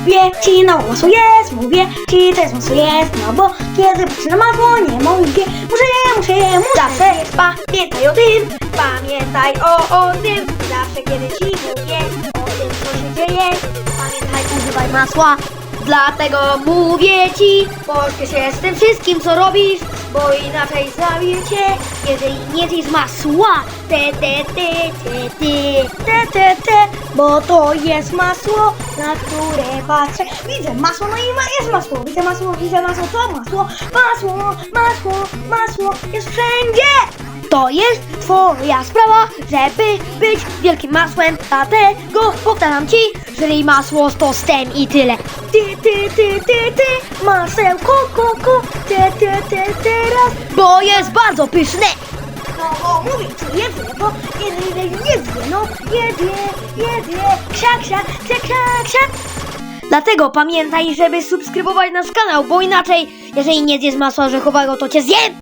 Mówię ci, no masło jest, mówię ci, to jest masło jest, no bo kiedy patrzę na masło, nie mogę, muszę muszę muszę Zawsze pamiętaj o tym, pamiętaj o, o tym, zawsze kiedy ci mówię o tym, co się dzieje, pamiętaj, używaj masła. Dlatego mówię ci, pośpiesz się z tym wszystkim, co robisz, bo inaczej zabiję cię, jeżeli nie zjesz masła. Te, te, te, te, te, te, te, te, bo to jest masło, na które patrzę. Widzę masło, no i ma, jest masło, widzę masło, widzę masło, co masło, masło, masło, masło jest wszędzie. To jest twoja sprawa, żeby być wielkim masłem, dlatego powtarzam ci, że masło z tostem i tyle. Ty, ty, ty, ty, ty, masełko, ko, ko, ty, ty, ty, teraz, bo jest bardzo pyszne. No, bo mówię ci, jedzę, bo jeżeli nie zje, no, jedzie, jedzie, ksia, ksia, ksia, ksia, ksia. Dlatego pamiętaj, żeby subskrybować nasz kanał, bo inaczej, jeżeli nie zjesz masła orzechowego, to cię zjem!